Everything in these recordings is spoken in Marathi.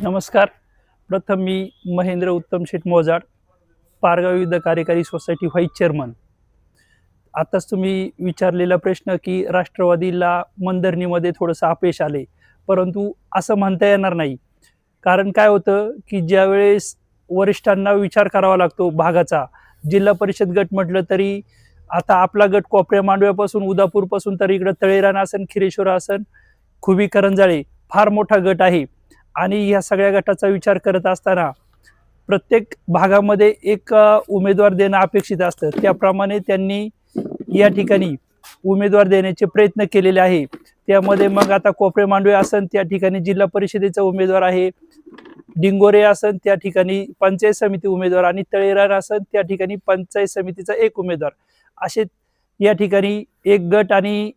नमस्कार. प्रथम मी महेंद्र उत्तम शेठ मोजाड पारगाव विविध कार्यकारी सोसायटी व्हाईस चेअरमन. आताच तुम्ही विचारलेला प्रश्न की राष्ट्रवादीला मंदरणीमध्ये थोडंसं अपयश आले परंतु असं म्हणता येणार नाही. कारण काय होतं की ज्यावेळेस वरिष्ठांना विचार करावा लागतो भागाचा जिल्हा परिषद गट म्हटलं तरी आता आपला गट कोपऱ्या मांडव्यापासून उदापूरपासून तर इकडं तळेरान असन खिरेश्वर असन खुबी करंजाळे फार मोठा गट आहे. आणि ह्या सगळ्या गटाचा विचार करत असताना प्रत्येक भागामध्ये एक उमेदवार देणं अपेक्षित असतं. त्याप्रमाणे त्यांनी या ठिकाणी उमेदवार देण्याचे प्रयत्न केलेले आहे. त्यामध्ये मग आता कोपरे मांडवे असन त्या ठिकाणी जिल्हा परिषदेचा उमेदवार आहे. डिंगोरे असन त्या ठिकाणी पंचायत समिती उमेदवार आणि तळेरान असन त्या ठिकाणी पंचायत समितीचा एक उमेदवार. असे या ठिकाणी एक गट आणि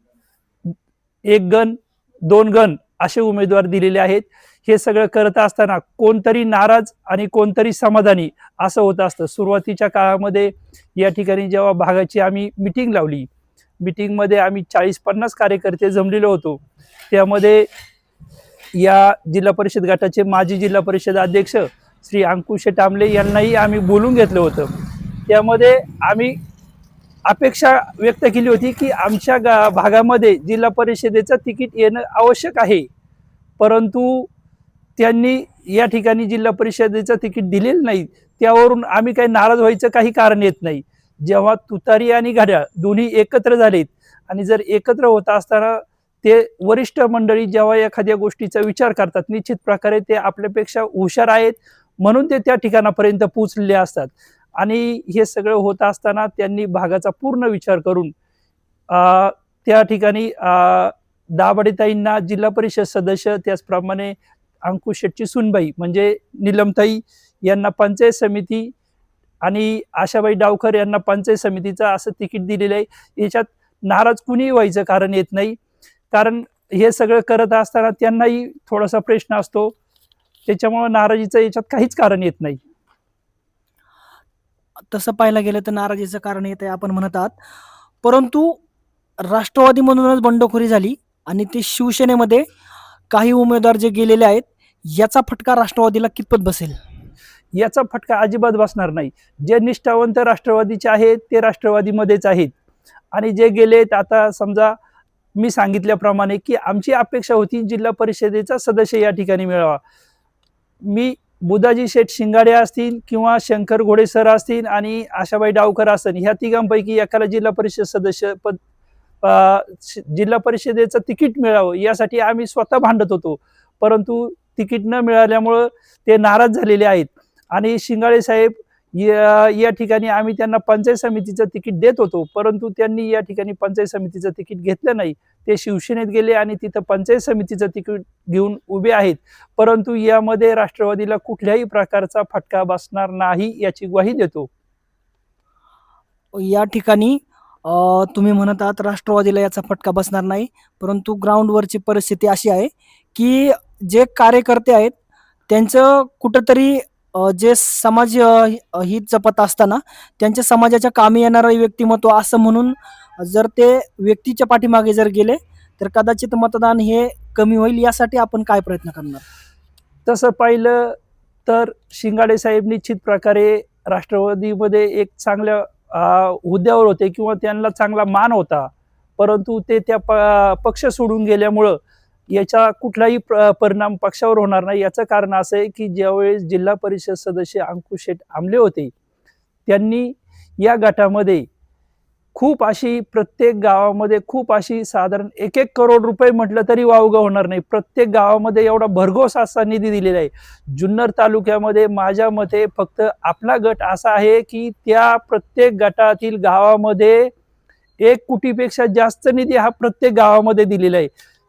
एक गण दोन गण असे उमेदवार दिलेले आहेत. हे सगळं करत असताना कोणतरी नाराज आणि कोणतरी समाधानी असं होत असतं. सुरुवातीच्या काळामध्ये या ठिकाणी जेव्हा भागाची आम्ही मिटिंग लावली मिटिंगमध्ये आम्ही चाळीस पन्नास कार्यकर्ते जमलेलो होतो. त्यामध्ये या जिल्हा परिषद गटाचे माजी जिल्हा परिषद अध्यक्ष श्री अंकुश टांबले यांनाही आम्ही बोलून घेतलं होतं. त्यामध्ये आम्ही अपेक्षा व्यक्त केली होती की आमच्या गा भागामध्ये जिल्हा परिषदेचं तिकीट येणं आवश्यक आहे. परंतु त्यांनी या ठिकाणी जिल्हा परिषदेचं तिकीट दिलेलं नाही. त्यावरून आम्ही काही नाराज व्हायचं काही कारण येत नाही. जेव्हा तुतारी आणि घड्याळ दोन्ही एकत्र झालेत आणि जर एकत्र होत असताना ते वरिष्ठ मंडळी जेव्हा एखाद्या गोष्टीचा विचार करतात निश्चित प्रकारे ते आपल्यापेक्षा हुशार आहेत म्हणून ते त्या ठिकाणापर्यंत पोचलेले असतात. आणि हे सगळं होत असताना त्यांनी भागाचा पूर्ण विचार करून त्या ठिकाणी दाभाडेताईंना जिल्हा परिषद सदस्य त्याचप्रमाणे अंकुश सुनबाई म्हणजे निलमताई यांना पंचायत समिती आणि आशाबाई डावकर यांना पंचायत समितीचं असं तिकीट दिलेलं आहे. याच्यात नाराज कुणी व्हायचं कारण येत नाही. कारण हे सगळं करत असताना त्यांनाही थोडासा प्रश्न असतो. त्याच्यामुळं नाराजीचं याच्यात काहीच कारण येत नाही. तसं पाहायला गेलं तर नाराजीचं कारण येत आहे आपण म्हणत आहात. परंतु राष्ट्रवादीमधूनच बंडखोरी झाली आणि ते शिवसेनेमध्ये काही उमेदवार जे गेलेले आहेत याचा फटका राष्ट्रवादीला कितपत बसेल? याचा फटका अजिबात बसणार नाही. जे निष्ठावंत राष्ट्रवादीचे आहेत ते राष्ट्रवादीमध्येच आहेत. आणि जे गेलेत आता समजा मी सांगितल्याप्रमाणे की आमची अपेक्षा होती जिल्हा परिषदेचा सदस्य या ठिकाणी मिळावा. मी बुधाजी शेठ शिंगाडे असतील किंवा शंकर घोडे सर असतील आणि आशाबाई डावकर असतील ह्या तिघांपैकी एकाला जिल्हा परिषद सदस्य पद जिल्हा परिषदेचं तिकीट मिळावं यासाठी आम्ही स्वतः भांडत होतो. परंतु तिकीट न मिळाल्यामुळं ते नाराज झालेले आहेत. आणि शिंगाळे साहेब या या ठिकाणी आम्ही त्यांना पंचायत समितीचं तिकीट देत होतो परंतु त्यांनी या ठिकाणी पंचायत समितीचं तिकीट घेतलं नाही. ते शिवसेनेत गेले आणि तिथं पंचायत समितीचं तिकीट घेऊन उभे आहेत. परंतु यामध्ये राष्ट्रवादीला कुठल्याही प्रकारचा फटका बसणार नाही याची ग्वाही देतो. या ठिकाणी तुम्ही म्हणत आहात राष्ट्रवादीला याचा फटका बसणार नाही परंतु ग्राउंडवरची परिस्थिती अशी आहे की जे कार्यकर्ते आहेत त्यांचं कुठंतरी जे समाज हित जपत असताना त्यांच्या समाजाच्या कामी येणारं व्यक्तिमत्व असं म्हणून जर ते व्यक्तीच्या पाठीमागे जर गेले तर कदाचित मतदान हे कमी होईल यासाठी आपण काय प्रयत्न करणार? तसं पाहिलं तर शिंगाडे साहेब निश्चित प्रकारे राष्ट्रवादीमध्ये एक चांगल्या हुद्द्यावर होते किंवा त्यांना चांगला मान होता. परंतु ते त्या प पक्ष सोडून गेल्यामुळं याचा कुठलाही प्र परिणाम पक्षावर होणार नाही. याचं कारण असं आहे की ज्यावेळेस जिल्हा परिषद सदस्य अंकुश शेठ आमले होते त्यांनी या गटामध्ये खूप अशी प्रत्येक गावामध्ये खूप अशी साधारण एक एक करोड रुपये म्हटलं तरी वावगं होणार नाही. प्रत्येक गावामध्ये एवढा भरघोस असा निधी दिलेला आहे. जुन्नर तालुक्यामध्ये माझ्या मते फक्त आपला गट असा आहे की त्या प्रत्येक गटातील गावामध्ये एक कोटीपेक्षा जास्त निधी हा प्रत्येक गावामध्ये दिलेला आहे.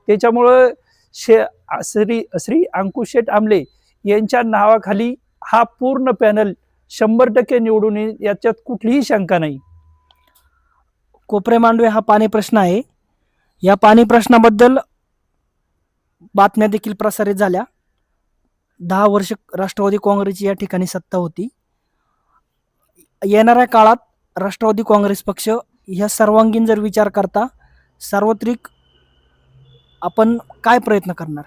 त्याच्यामुळं शे श्री श्री अंकुश शेठ आमले यांच्या नावाखाली हा पूर्ण पॅनल शंभर टक्के निवडून येईल याच्यात कुठलीही शंका नाही. कोपरे मांडवे हा पाणी प्रश्न आहे. या पाणी प्रश्नाबद्दल बातम्या देखील प्रसारित झाल्या. दहा वर्ष राष्ट्रवादी काँग्रेसची या ठिकाणी सत्ता होती. येणाऱ्या काळात राष्ट्रवादी काँग्रेस पक्ष ह्या सर्वांगीण जर विचार करता सार्वत्रिक आपण काय प्रयत्न करणार?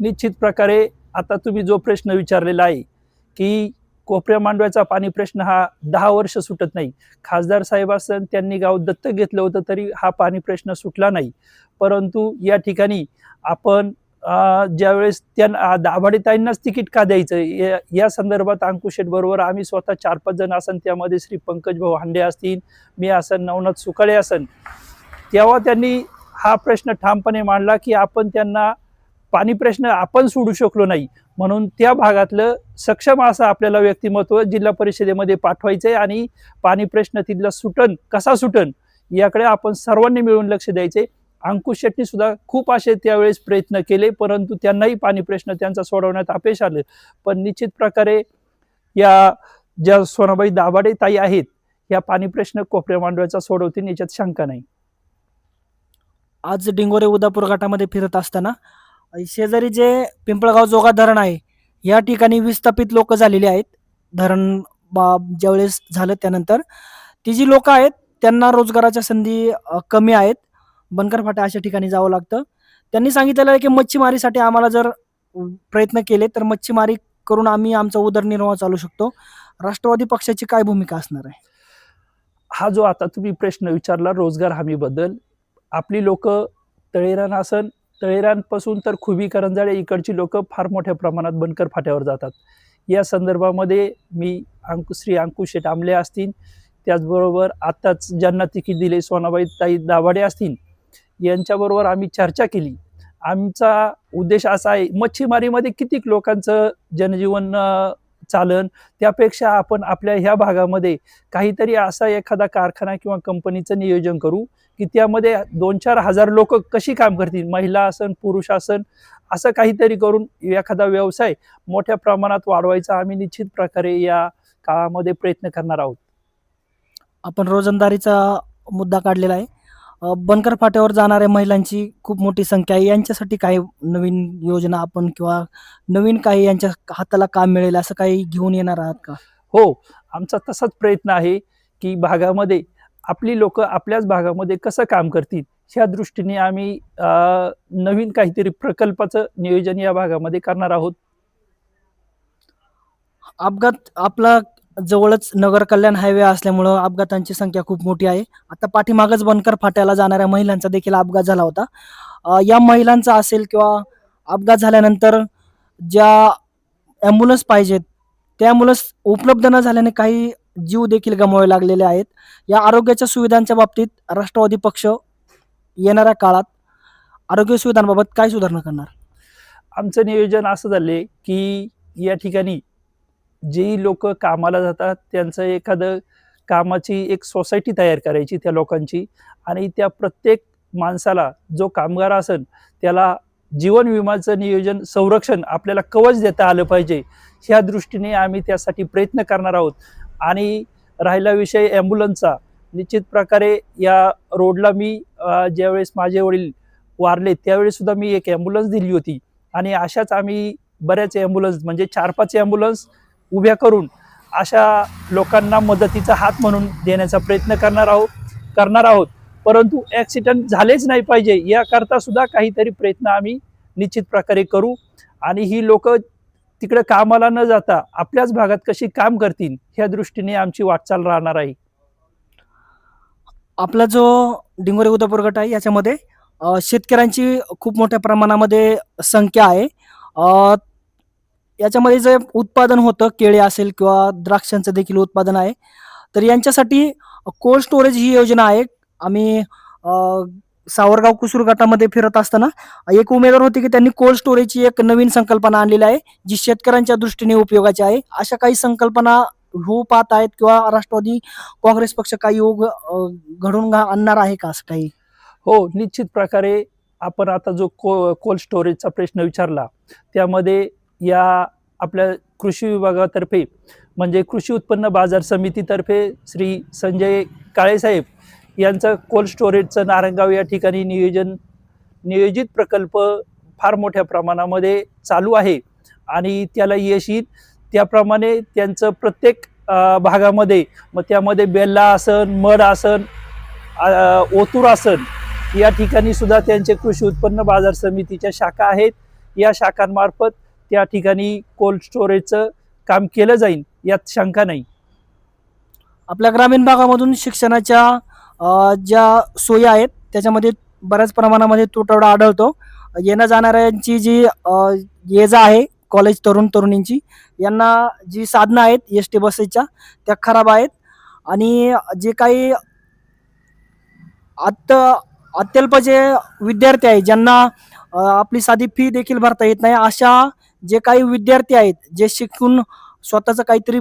निश्चित प्रकारे आता तुम्ही जो प्रश्न विचारलेला आहे की कोपऱ्या मांडव्याचा पाणी प्रश्न हा दहा वर्ष सुटत नाही. खासदार साहेब असन त्यांनी गाव दत्तक घेतलं होतं तरी हा पाणी प्रश्न सुटला नाही. परंतु या ठिकाणी आपण ज्यावेळेस त्यांना दाभाडेताईंनाच तिकीट का द्यायचं? या- या संदर्भात अंकुशेट बरोबर आम्ही स्वतः चार पाच जण असन त्यामध्ये श्री पंकज भाऊ हांडे असतील मी असन नवनाथ सुकाळे असन तेव्हा त्यांनी हा प्रश्न ठामपणे मांडला की आपण त्यांना पाणी प्रश्न आपण सोडू शकलो नाही. म्हणून त्या भागातलं सक्षम असं आपल्याला व्यक्तिमत्व जिल्हा परिषदेमध्ये पाठवायचं आहे आणि पाणी प्रश्न तिथला सुटन कसा सुटन याकडे आपण सर्वांनी मिळून लक्ष द्यायचे अंकुश शेट्टी सुद्धा खूप असे त्यावेळेस प्रयत्न केले परंतु त्यांनाही पाणी प्रश्न त्यांचा सोडवण्यात अपयश आलं. पण निश्चित प्रकारे या ज्या सोनाबाई दाभाडे ताई आहेत या पाणी प्रश्न कोपऱ्या मांडव्याचा सोडवतील याच्यात शंका नाही. आज डिंगोरे उदापूर गटामध्ये फिरत असताना शेजारी जे पिंपळगाव जोगा धरण आहे या ठिकाणी विस्थापित लोक झालेली आहेत. धरण बा ज्यावेळेस झालं त्यानंतर ती जी लोक आहेत त्यांना रोजगाराच्या संधी कमी आहेत. बनकर फाटा अशा ठिकाणी जावं लागतं. त्यांनी सांगितलेलं आहे की मच्छीमारीसाठी आम्हाला जर प्रयत्न केले तर मच्छीमारी करून आम्ही आमचा उदरनिर्वाह चालू शकतो. राष्ट्रवादी पक्षाची काय भूमिका असणार आहे? हा जो आता तुम्ही प्रश्न विचारला रोजगार हमीबद्दल आपली लोक तळेरान आसन तळेरानपासून तर खुबी करंजाळे इकडची लोक फार मोठ्या प्रमाणात बनकर फाट्यावर जातात. या संदर्भामध्ये मी अंकु श्री अंकुश शेट आमले असतील त्याचबरोबर आत्ताच ज्यांना तिकीट दिले सोनाबाई ताई दाभाडे असतील यांच्याबरोबर आम्ही चर्चा केली. आमचा उद्देश असा आहे मच्छीमारीमध्ये कितीक लोकांचं जनजीवन चालन. त्यापेक्षा आपण आपल्या ह्या भागामध्ये काहीतरी असा एखादा कारखाना किंवा कंपनीचं नियोजन करू की त्यामध्ये दोन चार हजार लोक कशी काम करतील? महिला असन पुरुष असन असं काहीतरी करून एखादा व्यवसाय मोठ्या प्रमाणात वाढवायचा आम्ही निश्चित प्रकारे या काळामध्ये प्रयत्न करणार आहोत. आपण रोजंदारीचा मुद्दा काढलेला आहे. बनकर फाट्यावर जाणाऱ्या महिलांची खूप मोठी संख्या आहे. यांच्यासाठी काही नवीन योजना आपण किंवा नवीन काही यांच्या हाताला काम मिळेल असं काही घेऊन येणार आहात का? हो आमचा तसाच प्रयत्न आहे की भागामध्ये आपली लोक आपल्याच भागामध्ये कसं काम करतील ह्या दृष्टीने आम्ही नवीन काहीतरी प्रकल्पाचं नियोजन या भागामध्ये करणार आहोत. अपघात आपला जवळच नगर कल्याण हायवे असल्यामुळं अपघातांची संख्या खूप मोठी आहे. आता पाठीमागच बनकर फाट्याला जाणाऱ्या महिलांचा देखील अपघात झाला होता. या महिलांचा असेल किंवा अपघात झाल्यानंतर ज्या ॲम्ब्युलन्स पाहिजेत त्या ॲम्ब्युलन्स उपलब्ध न झाल्याने काही जीव देखील गमावे लागलेले आहेत. या आरोग्याच्या सुविधांच्या बाबतीत राष्ट्रवादी पक्ष येणाऱ्या काळात आरोग्य सुविधांबाबत काय सुधारणा करणार? आमचं नियोजन असं झाले की या ठिकाणी जी लोक कामाला जातात त्यांचं एखादं कामाची एक सोसायटी तयार करायची त्या लोकांची आणि त्या प्रत्येक माणसाला जो कामगार असेल त्याला जीवन विमाचं नियोजन संरक्षण आपल्याला कवच देता आलं पाहिजे ह्या दृष्टीने आम्ही त्यासाठी प्रयत्न करणार आहोत. आणि राहिला विषय ॲम्ब्युलन्सचा. निश्चित प्रकारे या रोडला मी ज्यावेळेस माझे वडील वारले त्यावेळेस सुद्धा मी एक ॲम्ब्युलन्स दिली होती. आणि अशाच आम्ही बऱ्याच ॲम्ब्युलन्स म्हणजे चार पाच ॲम्ब्युलन्स उभ्या करून अशा लोकांना मदतीचा हात म्हणून देण्याचा प्रयत्न करणार आहोत करणार आहोत. परंतु ॲक्सिडेंट झालेच नाही पाहिजे याकरता सुद्धा काहीतरी प्रयत्न आम्ही निश्चित प्रकारे करू. आणि ही लोक तिकडे कामाला न जाता आपल्याच भागात कशी काम करतील ह्या दृष्टीने आमची वाटचाल राहणार आहे. आपला जो डिंगोरे उदापूर गट आहे याच्यामध्ये शेतकऱ्यांची खूप मोठ्या प्रमाणामध्ये संख्या आहे. याच्यामध्ये जे उत्पादन होतं केळे असेल किंवा द्राक्षांचं देखील उत्पादन आहे. तर यांच्यासाठी कोल्ड स्टोरेज ही योजना आहे. आम्ही सावरगाव कुसूर गटामध्ये फिरत असताना एक उमेदवार होते की त्यांनी कोल्ड स्टोरेजची एक नवीन संकल्पना आणलेली आहे जी शेतकऱ्यांच्या दृष्टीने उपयोगाची आहे. अशा काही संकल्पना होऊ पाहत आहेत किंवा राष्ट्रवादी काँग्रेस पक्ष काही योग घडून घा- आणणार आहे का असं काही? हो निश्चित प्रकारे आपण आता जो को कोल्ड स्टोरेजचा प्रश्न विचारला त्यामध्ये या आपल्या कृषी विभागातर्फे म्हणजे कृषी उत्पन्न बाजार समितीतर्फे श्री संजय काळेसाहेब यांचं कोल्ड स्टोरेजचं नारंगाव या ठिकाणी नियोजन नियोजित प्रकल्प फार मोठ्या प्रमाणामध्ये चालू आहे. आणि त्याला यश येईल. त्याप्रमाणे त्यांचं प्रत्येक भागामध्ये मग त्यामध्ये बेल्ला आसन मड आसन ओतूर आसन या ठिकाणी सुद्धा त्यांचे कृषी उत्पन्न बाजार समितीच्या शाखा आहेत. या शाखांमार्फत त्या ठिकाणी कोल्ड स्टोरेजचं काम केलं जाईल यात शंका नाही. आपल्या ग्रामीण भागामधून शिक्षणाच्या ज्या सोयी आहेत त्याच्यामध्ये बऱ्याच प्रमाणामध्ये तुटवडा आढळतो. येण्या जाणाऱ्यांची जी ये जा आहे कॉलेज तरुण तरुणींची यांना जी साधनं आहेत एस टी बसेसच्या त्या खराब आहेत. आणि जे काही अत्य अत्यल्प जे विद्यार्थी आहेत ज्यांना आपली साधी फी देखील भरता येत नाही अशा जे काही विद्यार्थी आहेत जे शिकून स्वतःचं काहीतरी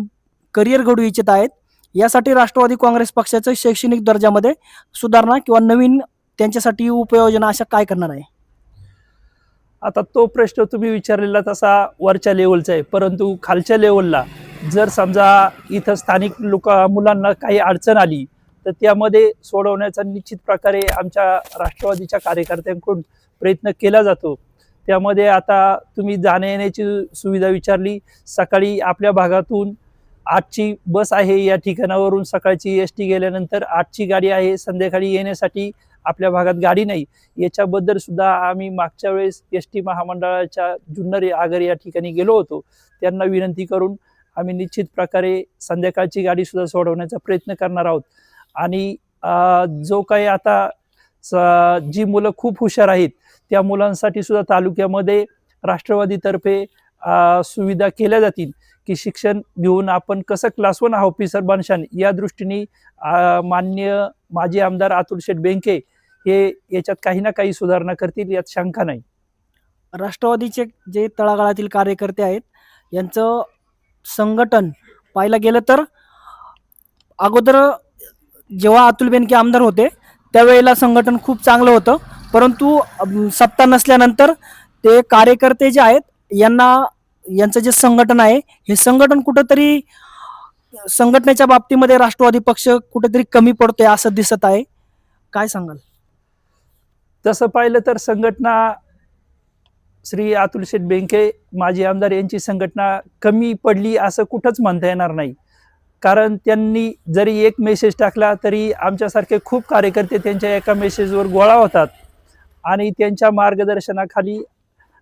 करिअर घडू इच्छित आहेत यासाठी राष्ट्रवादी काँग्रेस पक्षाचं शैक्षणिक दर्जामध्ये सुधारणा किंवा नवीन त्यांच्यासाठी उपाययोजना अशा काय करणार आहे? आता तो प्रश्न तुम्ही विचारलेला तसा वरच्या लेवलचा आहे. परंतु खालच्या लेवलला जर समजा इथं स्थानिक लोक मुलांना काही अडचण आली तर त्यामध्ये सोडवण्याचा निश्चित प्रकारे आमच्या राष्ट्रवादीच्या कार्यकर्त्यांकडून प्रयत्न केला जातो. त्यामध्ये आता तुम्ही जाण्यायेण्याची सुविधा विचारली. सकाळी आपल्या भागातून आठची बस आहे या ठिकाणावरून सकाळची एस टी गेल्यानंतर आठची गाडी आहे. संध्याकाळी येण्यासाठी आपल्या भागात गाडी नाही. याच्याबद्दल सुद्धा आम्ही मागच्या वेळेस एस टी महामंडळाच्या जुन्नर आगर या ठिकाणी गेलो होतो. त्यांना विनंती करून आम्ही निश्चित प्रकारे संध्याकाळची गाडी सुद्धा सोडवण्याचा प्रयत्न करणार आहोत. आणि जो काही आता स- जी मुलं खूप हुशार आहेत त्या मुलांसाठी सुद्धा तालुक्यामध्ये राष्ट्रवादीतर्फे सुविधा केल्या जातील की शिक्षण घेऊन आपण कसं क्लास वन ऑफिसर बनशान? या दृष्टीने मान्य माजी आमदार अतुल शेठ बेंके हे याच्यात काही ना काही सुधारणा करतील यात शंका नाही. राष्ट्रवादीचे जे तळागाळातील कार्यकर्ते आहेत यांचं संघटन पाहायला गेलं तर अगोदर जेव्हा अतुल बेनके आमदार होते त्यावेळेला संघटन खूप चांगलं होतं. परंतु सत्ता नसल्यानंतर ते कार्यकर्ते जे आहेत यांना यांचं जे संघटन आहे हे संघटन कुठंतरी संघटनेच्या बाबतीमध्ये राष्ट्रवादी पक्ष कुठेतरी कमी पडतोय असं दिसत आहे. काय सांगाल? तसं पाहिलं तर संघटना श्री अतुल शेठ बेंके माजी आमदार यांची संघटना कमी पडली असं कुठंच म्हणता येणार नाही. कारण त्यांनी जरी एक मेसेज टाकला तरी आमच्यासारखे खूप कार्यकर्ते त्यांच्या एका मेसेजवर गोळा होतात. आणि त्यांच्या मार्गदर्शनाखाली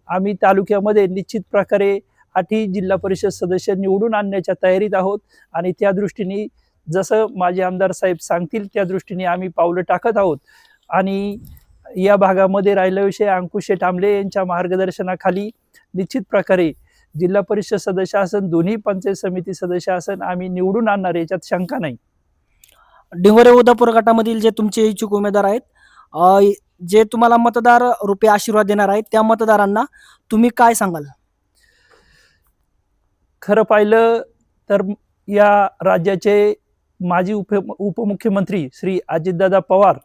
आम्ही तालुक्यामध्ये निश्चित प्रकारे आठही जिल्हा परिषद सदस्य निवडून आणण्याच्या तयारीत आहोत. आणि त्या दृष्टीने जसं माझे आमदार साहेब सांगतील त्या दृष्टीने आम्ही पावलं टाकत आहोत. आणि या भागामध्ये राहिल्याविषयी विषय अंकुश टांबले यांच्या मार्गदर्शनाखाली निश्चित प्रकारे जिल्हा परिषद सदस्य असन दोन्ही पंचायत समिती सदस्य असन आम्ही निवडून आणणार याच्यात शंका नाही. डिंगोरे उदापूर गटामधील जे तुमचे इच्छुक उमेदवार आहेत जे तुम्हाला मतदार रुपये आशीर्वाद देणार आहेत त्या मतदारांना तुम्ही काय सांगाल? खरं पाहिलं तर या राज्याचे माजी उप उपमुख्यमंत्री श्री अजितदादा पवार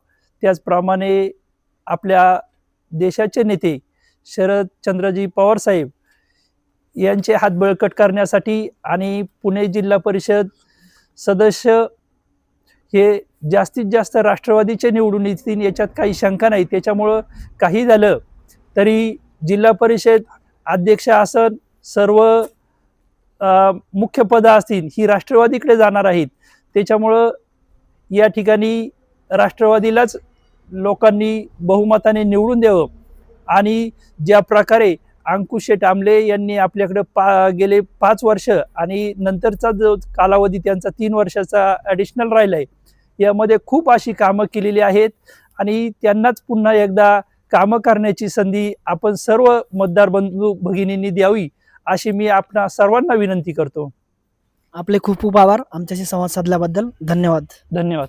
त्याचप्रमाणे आपल्या देशाचे नेते शरद चंद्रजी पवार साहेब यांचे हात बळकट करण्यासाठी आणि पुणे जिल्हा परिषद सदस्य हे जास्तीत जास्त राष्ट्रवादीचे निवडून येतील याच्यात काही शंका नाही त्याच्यामुळं काही झालं तरी जिल्हा परिषद अध्यक्ष आसन सर्व मुख्य पदं असतील ही राष्ट्रवादीकडे जाणार आहेत. त्याच्यामुळं या ठिकाणी राष्ट्रवादीलाच लोकांनी बहुमताने निवडून द्यावं. आणि ज्या प्रकारे अंकुश शेठ आमले यांनी आपल्याकडे पा गेले पाच वर्ष आणि नंतरचा जो कालावधी त्यांचा तीन वर्षाचा ॲडिशनल राहिला आहे यामध्ये खूप अशी कामं केलेली आहेत आणि त्यांनाच पुन्हा एकदा कामं करण्याची संधी आपण सर्व मतदार बंधू भगिनींनी द्यावी अशी मी आपणा सर्वांना विनंती करतो. आपले खूप खूप आभार आमच्याशी संवाद साधल्याबद्दल धन्यवाद. धन्यवाद.